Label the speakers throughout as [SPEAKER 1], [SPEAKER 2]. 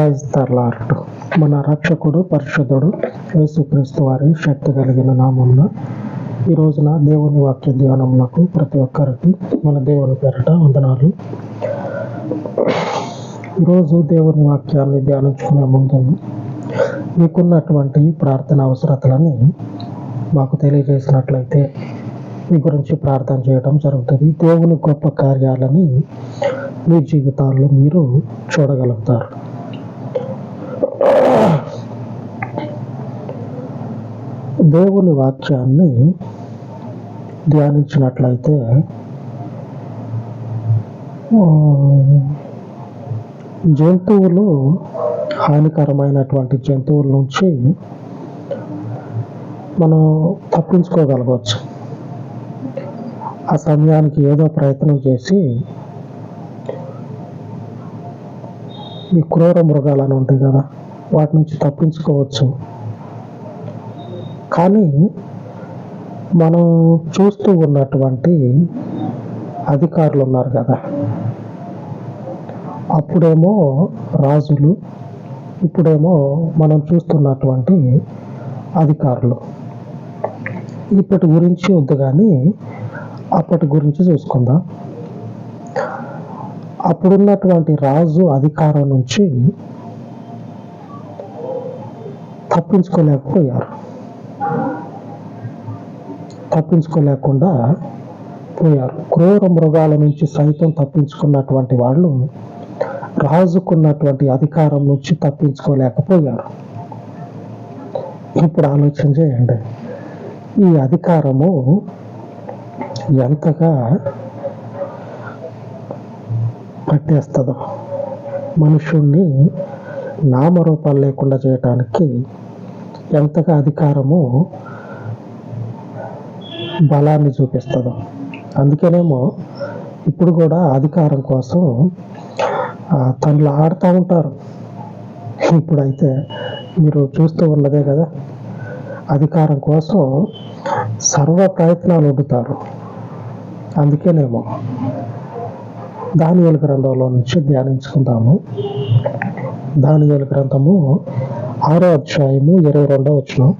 [SPEAKER 1] Praise మన రక్షకుడు పరిశుద్ధుడు యేసుక్రీస్తు వారి శక్తి కలిగిన నామమున ఈ రోజున దేవుని వాక్య ధ్యానమునకు ప్రతి ఒక్కరికి మన దేవుని పేరట వందనాలు. ఈరోజు దేవుని వాక్యాన్ని ధ్యానించుకునే ముందు మీకున్నటువంటి ప్రార్థన అవసరతలని మాకు తెలియజేసినట్లయితే మీ గురించి ప్రార్థన చేయడం జరుగుతుంది. దేవుని గొప్ప కార్యాలని మీ జీవితాల్లో మీరు చూడగలుగుతారు. దేవుని వాక్యాన్ని ధ్యానించినట్లయితే జంతువులు హానికరమైనటువంటి జంతువుల నుంచి మనం తప్పించుకోగలగవచ్చు ఆ సమయానికి ఏదో ప్రయత్నం చేసి ఈ క్రూర మృగాలను ఉంటాయి కదా వాటి నుంచి తప్పించుకోవచ్చు. కానీ మనం చూస్తూ ఉన్నటువంటి అధికారులు ఉన్నారు కదా. అప్పుడేమో రాజులు ఇప్పుడేమో మనం చూస్తున్నటువంటి అధికారులు. ఇప్పటి గురించి వద్దు కానీ అప్పటి గురించి చూసుకుందాం. అప్పుడున్నటువంటి రాజు అధికారం నుంచి తప్పించుకోలేకపోయారు. తప్పించుకోలేకుండా పోయారు. క్రూర మృగాల నుంచి సైతం తప్పించుకున్నటువంటి వాళ్ళు రాజుకున్నటువంటి అధికారం నుంచి తప్పించుకోలేకపోయారు. ఇప్పుడు ఆలోచన చేయండి. ఈ అధికారము ఎంతగా పట్టేస్తుందో మనుషుణ్ణి నామరూపాలు లేకుండా చేయటానికి ఎంతగా అధికారము బలాన్ని చూపిస్తుంది. అందుకేనేమో ఇప్పుడు కూడా అధికారం కోసం ఆ, తనలు ఆడుతూ ఉంటారు. ఇప్పుడైతే మీరు చూస్తూ ఉన్నదే కదా అధికారం కోసం సర్వ ప్రయత్నాలు వండుతారు. అందుకేనేమో దానియలు గ్రంథంలో నుంచి ధ్యానించుకుందాము. దానియలు గ్రంథము ఆరో అధ్యాయము ఇరవై రెండో వచ్చిన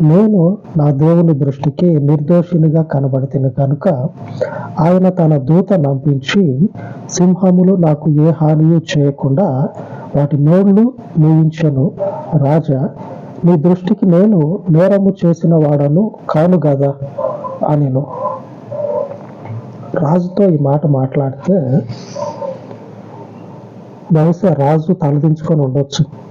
[SPEAKER 1] నేను నా దేవుని దృష్టికి నిర్దోషినిగా కనబడితిని కనుక ఆయన తన దూత నంపించి సింహములు నాకు ఏ హాని చేయకుండా వాటి నోళ్ళు మూయించను. రాజా నీ దృష్టికి నేను నేరము చేసిన వాడను కాను కదా అనిను. రాజుతో ఈ మాట మాట్లాడితే బహుశా రాజు తలదించుకొని ఉండొచ్చు.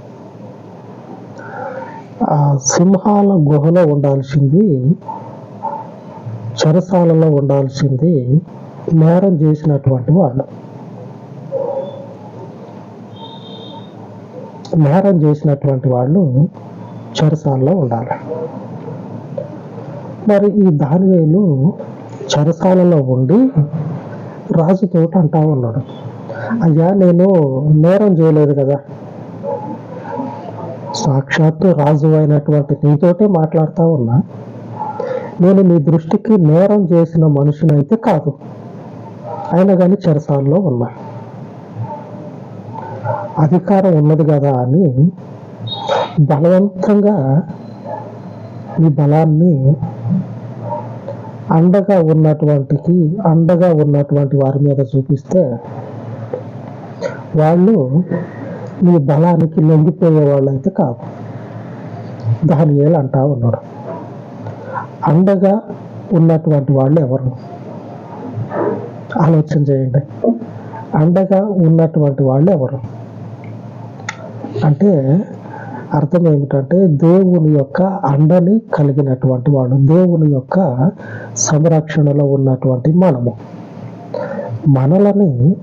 [SPEAKER 1] ఆ సింహాల గుహలో ఉండాల్సింది చెరసాలలో ఉండాల్సింది నేరం చేసినటువంటి వాళ్ళు. నేరం చేసినటువంటి వాళ్ళు చెరసాలలో ఉండాలి. మరి ఈ దానివేలు చెరసాలలో ఉండి రాజుతో అంటా ఉన్నాడు. అయ్యా నేను నేరం చేయలేదు కదా. సాక్షాత్తు రాజు అయినటువంటి నీతోటే మాట్లాడుతూ ఉన్నా. నేను నీ దృష్టికి నేరం చేసిన మనుషునైతే కాదు. అయినా కానీ చెరసాల్లో ఉన్నా. అధికారం ఉన్నది కదా అని బలవంతంగా నీ బలాన్ని అండగా ఉన్నటువంటికి అండగా ఉన్నటువంటి వారి మీద చూపిస్తే వాళ్ళు నీ బలానికి లొంగిపోయే వాళ్ళైతే కాదు దాని ఏళ్ళు అంటా ఉన్నాడు. అండగా ఉన్నటువంటి వాళ్ళు ఎవరు? ఆలోచన చేయండి. అండగా ఉన్నటువంటి వాళ్ళు ఎవరు? అంటే అర్థం ఏమిటంటే దేవుని యొక్క అండని కలిగినటువంటి వాడు దేవుని యొక్క సంరక్షణలో ఉన్నటువంటి మనము. మనలని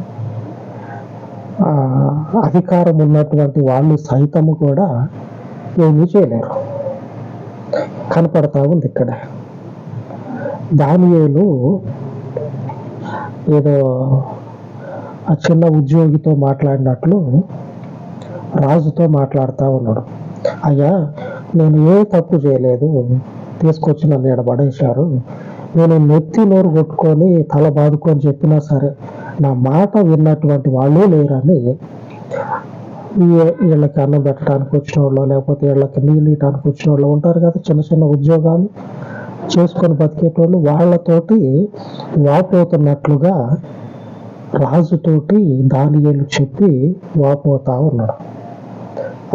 [SPEAKER 1] అధికారం ఉన్నటువంటి వాళ్ళు సైతము కూడా ఏమీ చేయలేరు. కనపడతా ఉంది ఇక్కడ. దానియేలు ఏదో ఆ చిన్న ఉద్యోగితో మాట్లాడినట్లు రాజుతో మాట్లాడుతూ ఉన్నాడు. అయ్యా నేను ఏ తప్పు చేయలేదు. తీసుకొచ్చి నన్ను ఎడబడేశారు. నేను నెత్తి నోరు కొట్టుకొని తల బాదుకొని చెప్పినా సరే నా మాట విన్నటువంటి వాళ్ళే లేరని వీళ్ళకి అన్నం పెట్టడానికి వచ్చిన వాళ్ళు లేకపోతే వీళ్ళకి నీళ్ళు ఇవ్వడానికి వచ్చిన వాళ్ళు ఉంటారు కదా చిన్న చిన్న ఉద్యోగాలు చేసుకొని బతికేటోళ్ళు వాళ్ళతోటి వాపోతున్నట్లుగా రాజుతోటి దానియేలు చెప్పి వాపోతా ఉన్నాడు.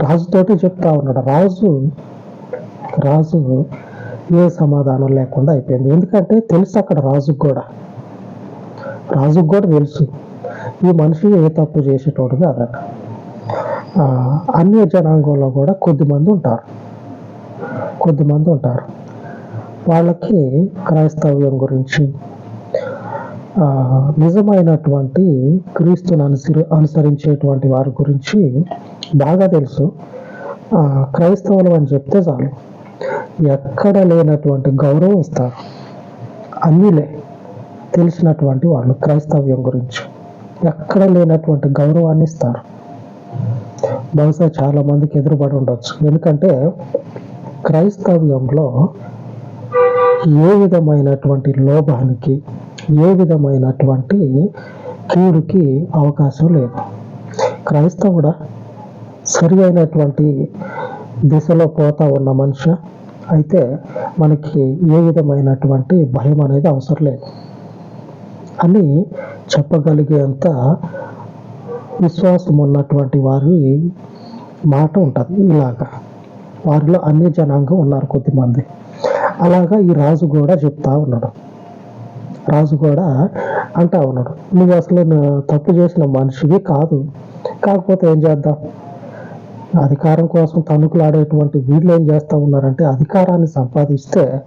[SPEAKER 1] రాజుతోటి చెప్తా ఉన్నాడు రాజు రాజు ఏ సమాధానం లేకుండా అయిపోయింది. ఎందుకంటే తెలుసు అక్కడ రాజుకు కూడా. రాజుకు కూడా తెలుసు. ఈ మనిషి ఏ తప్పు చేసేటోడు కాదట అన్ని అన్య జనాంగంలో కూడా కొద్దిమంది ఉంటారు. కొద్దిమంది ఉంటారు. వాళ్ళకి క్రైస్తవ్యం గురించి నిజమైనటువంటి క్రీస్తుని అనుసరి అనుసరించేటువంటి వారి గురించి బాగా తెలుసు. క్రైస్తవులు అని చెప్తే చాలు. ఎక్కడ లేనటువంటి గౌరవం ఇస్తారు. అన్నీలే తెలిసినటువంటి వాళ్ళు క్రైస్తవ్యం గురించి. ఎక్కడ లేనటువంటి గౌరవాన్ని ఇస్తారు. బహుశా చాలా మందికి ఎదురుపడి ఉండొచ్చు. ఎందుకంటే క్రైస్తవ్యంలో ఏ విధమైనటువంటి లోభానికి ఏ విధమైనటువంటి కీడుకి అవకాశం లేదు. క్రైస్తవుడా సరి అయినటువంటి దిశలో పోతా ఉన్న మనిషి. అయితే మనకి ఏ విధమైనటువంటి భయం అనేది అవసరం లేదు. అని చెప్పగలిగేంత విశ్వాసం ఉన్నటువంటి వారి మాట ఉంటుంది ఇలాగా. వారిలో అన్ని జనాంగం ఉన్నారు కొద్దిమంది. అలాగా ఈ రాజు కూడా చెప్తా ఉన్నాడు. రాజు కూడా అంటా ఉన్నాడు. నువ్వు అసలు తప్పు చేసిన మనిషివి కాదు. కాకపోతే ఏం చేద్దాం? అధికారం కోసం తణుకులాడేటువంటి వీళ్ళు ఏం చేస్తా ఉన్నారంటే అధికారాన్ని సంపాదిస్తే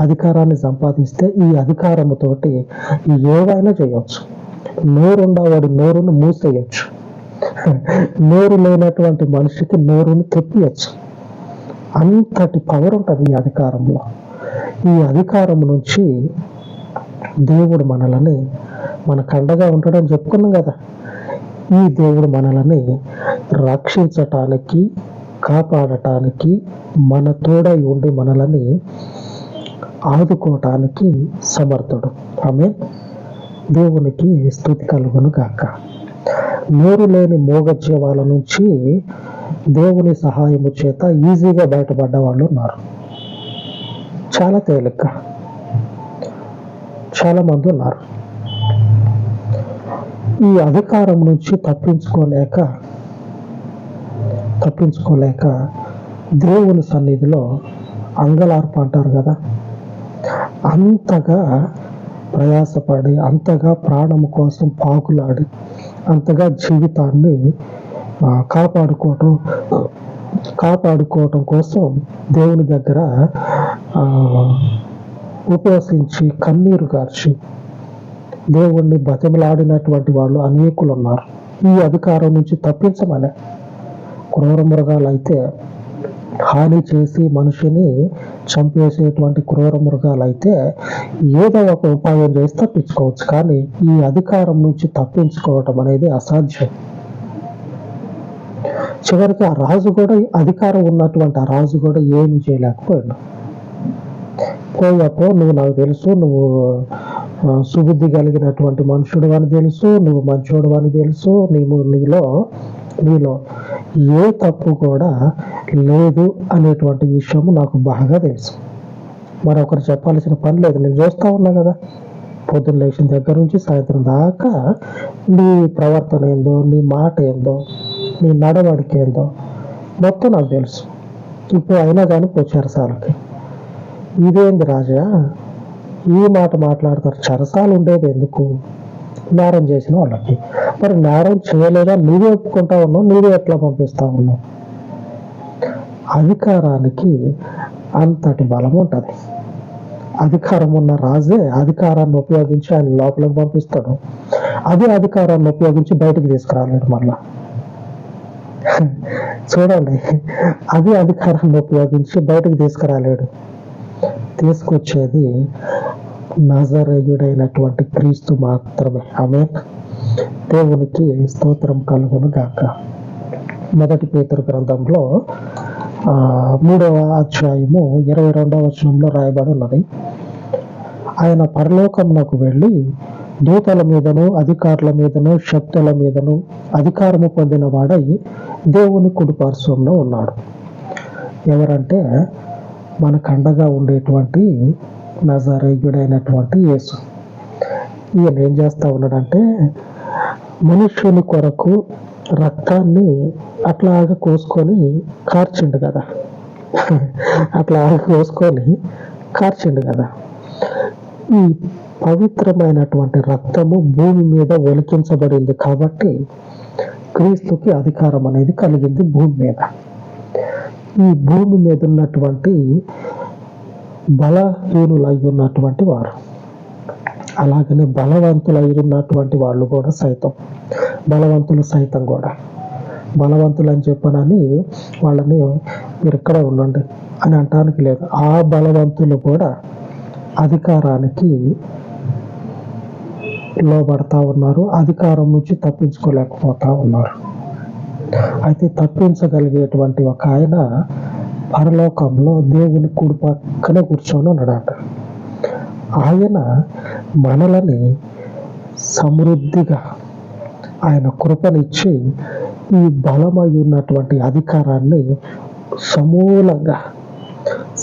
[SPEAKER 1] అధికారాన్ని సంపాదిస్తే ఈ అధికారముతోటి ఏవైనా చేయొచ్చు. నోరుండవాడు నోరును మూసేయచ్చు. నోరు లేనటువంటి మనిషికి నోరును తెప్పియచ్చు. అంతటి పవర్ ఉంటుంది ఈ అధికారంలో. ఈ అధికారం నుంచి దేవుడు మనలని మన కండగా ఉంటాడని చెప్పుకున్నాం కదా. ఈ దేవుడు మనలని రక్షించటానికి కాపాడటానికి మన తోడై ఉండి మనలని ఆదుకోవటానికి సమర్థుడు. ఆమె దేవునికి స్థుతి కలుగును గాక. నోరు లేని మోగజీవాల నుంచి దేవుని సహాయము చేత ఈజీగా బయటపడ్డ వాళ్ళు ఉన్నారు. చాలా తేలిక చాలా మంది ఉన్నారు. ఈ అధికారం నుంచి తప్పించుకోలేక తప్పించుకోలేక దేవుని సన్నిధిలో అంగలార్పు అంటారు కదా. అంతగా ప్రయాసపడి అంతగా ప్రాణం కోసం పాకులాడి అంతగా జీవితాన్ని కాపాడుకోవటం కాపాడుకోవటం కోసం దేవుని దగ్గర ఉపవసించి కన్నీరు గార్చి దేవుణ్ణి బతిమలాడినటువంటి వాళ్ళు అనేకులు ఉన్నారు ఈ అధికారం నుంచి తప్పించమనే క్రూర మృగాలు అయితే హాని చేసి మనిషిని చంపేసేటువంటి క్రూర మృగాలు అయితే ఏదో ఒక ఉపాయం చేసి తప్పించుకోవచ్చు. కానీ ఈ అధికారం నుంచి తప్పించుకోవటం అనేది అసాధ్యం. చివరికి ఆ రాజు కూడా అధికారం ఉన్నటువంటి ఆ రాజు కూడా ఏమీ చేయలేకపోయాడు. పోయప్పో నువ్వు నాకు తెలుసు నువ్వు సుబుద్ధి కలిగినటువంటి మనుషుడు అని తెలుసు నువ్వు మంచోడు అని తెలుసు నీవు నీలో నీలో ఏ తప్పు కూడా లేదు అనేటువంటి విషయము నాకు బాగా తెలుసు. మరొకరు చెప్పాల్సిన పని లేదు. నేను చూస్తా ఉన్నా కదా. పొద్దున్న లేచిన దగ్గర నుంచి సాయంత్రం దాకా నీ ప్రవర్తన ఏందో నీ మాట ఏందో నీ నడవడిక ఏందో మొత్తం నాకు తెలుసు. ఇప్పుడు అయినా కానీ సార్కి. ఇదేంది రాజా? ఈ మాట మాట్లాడతారు. చరసాలు ఉండేది ఎందుకు? నేరం చేసిన వాళ్ళకి. మరి నేరం చేయలేదా? నువ్వే ఒప్పుకుంటా ఉన్నావు నువ్వే ఎట్లా పంపిస్తా ఉన్నావు? అధికారానికి అంతటి బలం ఉంటుంది. అధికారం ఉన్న రాజే అధికారాన్ని ఉపయోగించి ఆయన లోపలికి పంపిస్తాడు. అదే అధికారాన్ని ఉపయోగించి బయటికి తీసుకురాలేడు మళ్ళా. చూడండి అదే అధికారాన్ని ఉపయోగించి బయటికి తీసుకురాలేడు. తీసుకొచ్చేది నజరేయుడైనటువంటి క్రీస్తు మాత్రమే. ఆమె దేవునికి స్తోత్రం కలుగును గాక. మొదటి పేతురు గ్రంథంలో మూడవ అధ్యాయము ఇరవై రెండవ వచనంలో రాయబడి ఉన్నది. ఆయన పరలోకంలోకి వెళ్ళి దూతల మీదను అధికారుల మీదను శక్తుల మీదను అధికారము పొందిన వాడై దేవుని కుడిపార్శ్వంలో ఉన్నాడు. ఎవరంటే మనకు అండగా ఉండేటువంటి నజరేయుడైనటువంటి యేసు. ఈయన ఏం చేస్తా ఉన్నాడంటే మనుష్యుని కొరకు రక్తాన్ని అట్లాగా కోసుకొని కార్చిండు కదా. అట్లా కోసుకొని కార్చిండు కదా. ఈ పవిత్రమైనటువంటి రక్తము భూమి మీద ఒలికించబడింది కాబట్టి క్రీస్తుకి అధికారం అనేది కలిగింది భూమి మీద. ఈ భూమి మీద ఉన్నటువంటి బలహీనులై ఉన్నటువంటి వారు. అలాగనే బలవంతులై ఉన్నటువంటి వాళ్ళు కూడా సైతం. బలవంతులు సైతం కూడా. బలవంతులు అని చెప్పనని వాళ్ళని మీరు ఇక్కడ ఉండండి అని అంటానికి లేదు. ఆ బలవంతులు కూడా అధికారానికి లోబడతా ఉన్నారు. అధికారం నుంచి తప్పించుకోలేకపోతా ఉన్నారు. అయితే తప్పించగలిగేటువంటి ఒక ఆయన పరలోకంలో దేవుని కుడి పక్కనే కూర్చొని ఉన్నాడట. ఆయన మనలని సమృద్ధిగా ఆయన కృపనిచ్చి ఈ బలమై ఉన్నటువంటి అధికారాన్ని సమూలంగా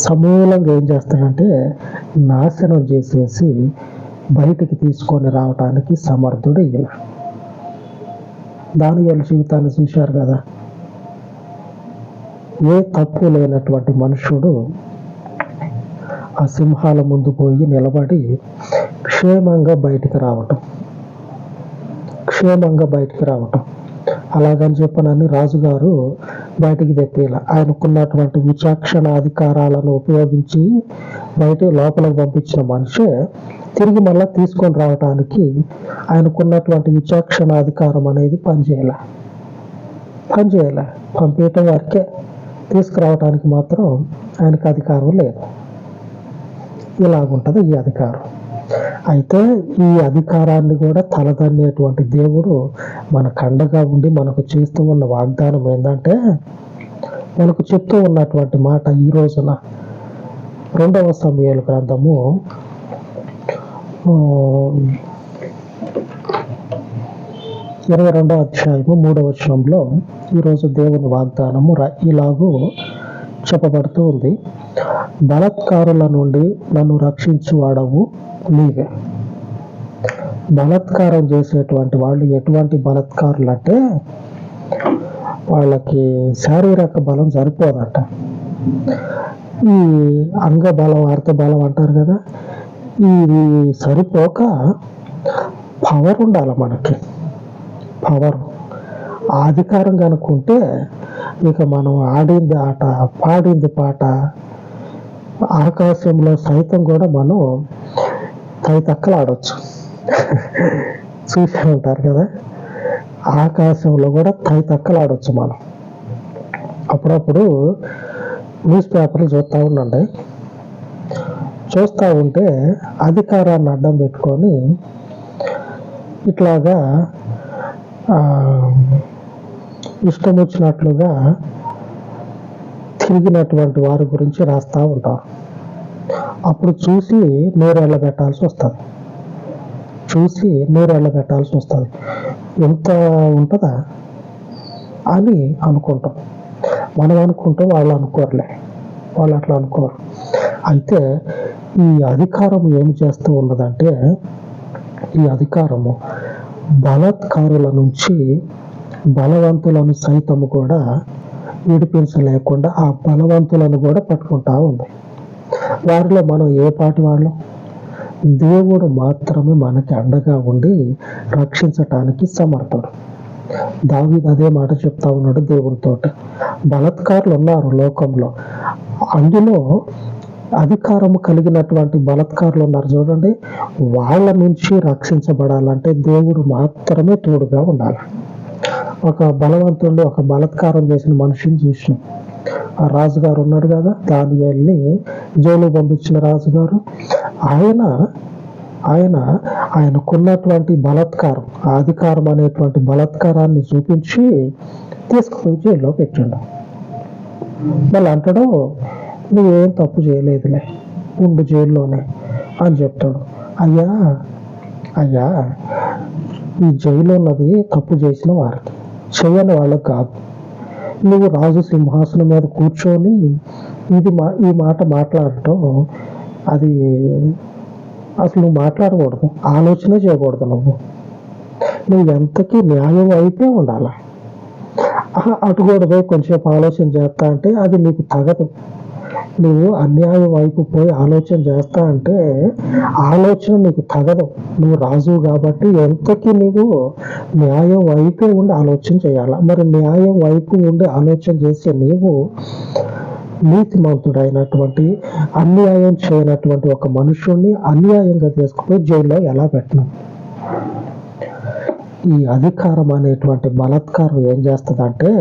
[SPEAKER 1] సమూలంగా ఏం చేస్తాడంటే నాశనం చేసేసి బయటికి తీసుకొని రావటానికి సమర్థుడు ఈయన దానియాల జీవితాన్ని చూశారు కదా. ఏ తప్పు లేనటువంటి మనుషుడు ఆ సింహాల ముందు పోయి నిలబడి క్షేమంగా బయటికి రావటం. క్షేమంగా బయటికి రావటం. అలాగని చెప్పనని రాజుగారు బయటికి తెప్పేలా ఆయనకున్నటువంటి విచక్షణ అధికారాలను ఉపయోగించి బయట లోపలికి పంపించిన మనిషే తిరిగి మళ్ళీ తీసుకొని రావటానికి ఆయనకున్నటువంటి విచక్షణ అధికారం అనేది పనిచేయాల. పనిచేయాల. పంపించటం వరకే తీసుకురావటానికి మాత్రం ఆయనకు అధికారం లేదు. ఇలాగుంటుంది ఈ అధికారం. అయితే ఈ అధికారాన్ని కూడా తలదన్నేటువంటి దేవుడు మన కండగా ఉండి మనకు చేస్తూ ఉన్న వాగ్దానం ఏంటంటే మనకు చెప్తూ ఉన్నటువంటి మాట ఈ రోజున రెండవ సమయాల గ్రంథము. ఇరవై రెండవ అధ్యాయము మూడవ వచనంలో ఈరోజు దేవుని వాగ్దానము ఇలాగూ చెప్పబడుతూ ఉంది. బలత్కారుల నుండి నన్ను రక్షించువాడవు నీవే. బలత్కారం చేసేటువంటి వాళ్ళు ఎటువంటి బలత్కారులు అంటే వాళ్ళకి శారీరక బలం సరిపోదట. ఈ అంగ బలం అర్థ బలం అంటారు కదా ఇది సరిపోక పవర్ ఉండాలి మనకి. పవర్. అధికారం కనుక్కుంటే ఇక మనం ఆడింది ఆట పాడింది పాట ఆకాశంలో సైతం కూడా మనం తైతక్కలు ఆడొచ్చు చూసే ఉంటారు కదా? ఆకాశంలో కూడా తైతక్కలు ఆడవచ్చు మనం. అప్పుడప్పుడు న్యూస్ పేపర్లు చూస్తూ ఉండండి. చూస్తూ ఉంటే అధికారాన్ని అడ్డం పెట్టుకొని ఇట్లాగా ఇష్టం వచ్చినట్లుగా తిరిగినటువంటి వారి గురించి రాస్తూ ఉంటారు. అప్పుడు చూసి నూరేళ్ళ పెట్టాల్సి వస్తుంది. చూసి నూరేళ్ళ పెట్టాల్సి వస్తుంది. ఎంత ఉంటుందా? అని అనుకుంటాం. మనం అనుకుంటాం వాళ్ళు అనుకోరులే. వాళ్ళు అట్లా అనుకోరు. అయితే ఈ అధికారం ఏం చేస్తూ ఉన్నదంటే ఈ అధికారము బలత్కారుల నుంచి బలవంతులను సైతము కూడా విడిపించలేకుండా ఆ బలవంతులను కూడా పట్టుకుంటా ఉంది. వారిలో మనం ఏ పాటి వాళ్ళం? దేవుడు మాత్రమే మనకి అండగా ఉండి రక్షించటానికి సమర్థుడు. దావి అదే మాట చెప్తా ఉన్నాడు దేవునితో బలత్కారులు ఉన్నారు లోకంలో. అందులో అధికారము కలిగినటువంటి బలత్కారులు ఉన్నారు చూడండి. వాళ్ళ నుంచి రక్షించబడాలంటే దేవుడు మాత్రమే తోడుగా ఉండాలి. ఒక బలవంతుడు ఒక బలత్కారం చేసిన మనిషిని చూసినాం. ఆ రాజుగారు ఉన్నాడు కదా దాని వెళ్ళి జైలు పంపించిన రాజుగారు. ఆయన ఆయన ఆయనకున్నటువంటి బలత్కారం అధికారం అనేటువంటి బలత్కారాన్ని చూపించి తీసుకుపోయి జైల్లో పెట్టిండు. మళ్ళీ అంటాడు నువ్వేం తప్పు చేయలేదులే ఉండు జైల్లోనే అని చెప్తాడు. అయ్యా అయ్యా ఈ జైలు ఉన్నది తప్పు చేసిన వారికి చేయని వాళ్ళు కాదు. నువ్వు రాజు సింహాసనం మీద కూర్చొని ఇది మా ఈ మాట మాట్లాడటం అది అసలు నువ్వు మాట్లాడకూడదు. ఆలోచన చేయకూడదు నువ్వు. నువ్వు ఎంతకీ న్యాయం అయితే ఉండాలి? ఆహా, అటు కూడా పోయి కొంచెంసేపు ఆలోచన చేస్తా అంటే అది నీకు తగదు. నువ్వు అన్యాయం వైపు పోయి ఆలోచన చేస్తా అంటే ఆలోచన నీకు తగదు. నువ్వు రాజు కాబట్టి ఎంతకి నువ్వు న్యాయం వైపే ఉండి ఆలోచన చేయాలి? మరి న్యాయం వైపు ఉండి ఆలోచన చేసే నీవు నీతిమంతుడైనటువంటి అన్యాయం చేయనటువంటి ఒక మనుషుణ్ణి అన్యాయంగా తీసుకుపోయి జైల్లో ఎలా పెట్టను? ఈ అధికారం అనేటువంటి బలాత్కారం ఏం చేస్తుందంటే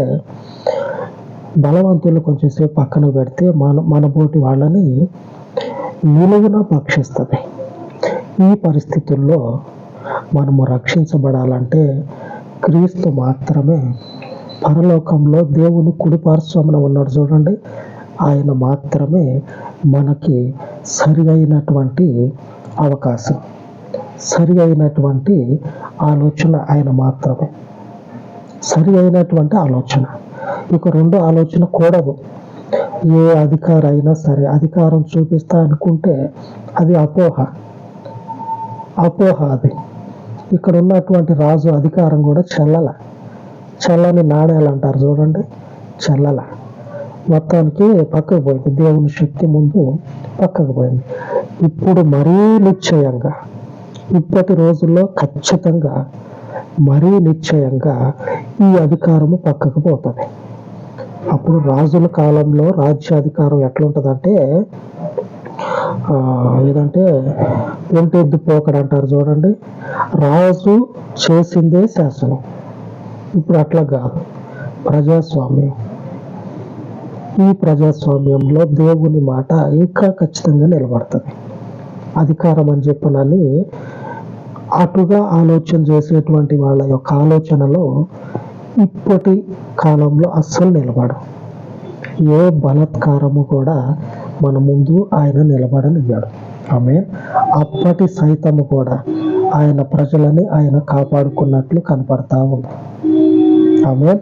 [SPEAKER 1] బలవంతులు కొంచెంసేపు పక్కన పెడితే మన మన వాళ్ళని నిలువున పక్షిస్తుంది. ఈ పరిస్థితుల్లో మనము రక్షించబడాలంటే క్రీస్తు మాత్రమే పరలోకంలో దేవుని కుడిపార్శ్వమున ఉన్నాడు చూడండి. ఆయన మాత్రమే మనకి సరి అయినటువంటి అవకాశం. సరి అయినటువంటి ఆలోచన ఆయన మాత్రమే. సరి అయినటువంటి ఆలోచన. ఇక రెండో ఆలోచన కూడదు. ఏ అధికార అయినా సరే అధికారం చూపిస్తా అనుకుంటే అది అపోహ. అపోహ అది. ఇక్కడ ఉన్నటువంటి రాజు అధికారం కూడా చల్లల. చల్లని నాణేలు అంటారు చూడండి. చల్లల. మొత్తానికి పక్కకు పోయింది. దేవుని శక్తి ముందు పక్కకు పోయింది. ఇప్పుడు మరీ నిశ్చయంగా ఇప్పటి రోజుల్లో ఖచ్చితంగా మరీ నిశ్చయంగా ఈ అధికారము పక్కకు పోతుంది. అప్పుడు రాజుల కాలంలో రాజ్యాధికారం ఎట్లుంటుందంటే ఏదంటే ఒంటెద్దు పోకడ అంటారు చూడండి. రాజు చేసిందే శాసనం. ఇప్పుడు అట్లా కాదు. ప్రజాస్వామ్యం. ఈ ప్రజాస్వామ్యంలో దేవుని మాట ఇంకా ఖచ్చితంగా నిలబడుతుంది. అధికారం అని చెప్పనని అటుగా ఆలోచన చేసేటువంటి వాళ్ళ యొక్క ఆలోచనలో ఇప్పటి కాలంలో అస్సలు నిలబడు ఏ బలత్కారము కూడా మన ముందు ఆయన నిలబడనివ్వడు. ఆమె అప్పటి సైతము కూడా ఆయన ప్రజలని ఆయన కాపాడుకున్నట్లు కనపడతా ఉంది. ఆమె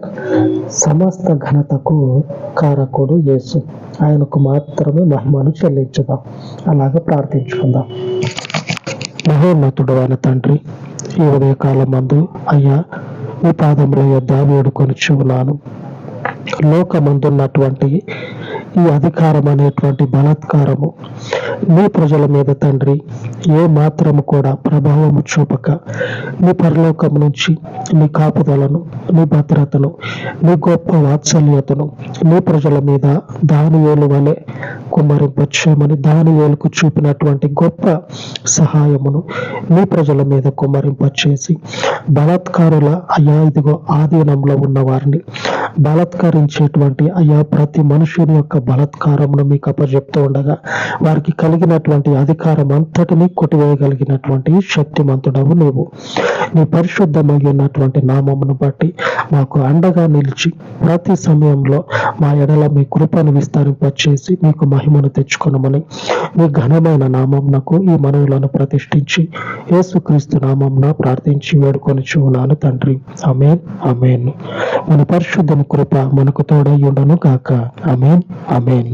[SPEAKER 1] సమస్త ఘనతకు కారకుడు యేసు. ఆయనకు మాత్రమే మహిమను చెల్లించుదాం. అలాగ ప్రార్థించుకుందాం. మహోన్నతుడు అయిన తండ్రి ఈ ఉదయకాలం మందు అయ్యా మీ పాదముల యొద్ద వేడుకొని చూన్నాను లోకమందున్నటువంటి ఈ అధికారం అనేటువంటి బలాత్కారము. నీ ప్రజల మీద తండ్రి ఏ మాత్రము కూడా ప్రభావము చూపక నీ పరలోకం నుంచి నీ కాపుదలను నీ భద్రతను నీ గొప్ప వాత్సల్యతను నీ ప్రజల మీద దాని ఏలు వలె కుమ్మరింపచ్చేయమని దాని ఏలుకు చూపినటువంటి గొప్ప సహాయమును నీ ప్రజల మీద కుమ్మరింపచేసి బలాత్కారుల అయా ఇదిగో ఆధీనంలో ఉన్న వారిని బలాత్కరించేటువంటి అయా ప్రతి మనుషుని యొక్క బలత్కారమును మీకు అప్పచెప్తూ ఉండగా వారికి కలిగినటువంటి అధికారం అంతటిని కొట్టివేయగలిగినటువంటి శక్తిమంతుడవు నీవు. నీ పరిశుద్ధమైనటువంటి నామమును బట్టి మాకు అండగా నిలిచి ప్రతి సమయంలో మా ఎడల మీ కృపను విస్తరింపచేసి మీకు మహిమను తెచ్చుకొనమని మీ ఘనమైన నామంనకు ఈ మనవులను ప్రతిష్ఠించి యేసుక్రీస్తు నామంన ప్రార్థించి వేడుకొని చూనాను తండ్రి. అమేన్ అమేన్ మన పరిశుద్ధని కృప మనకు తోడై ఉండను కాక అమేన్ అమేన్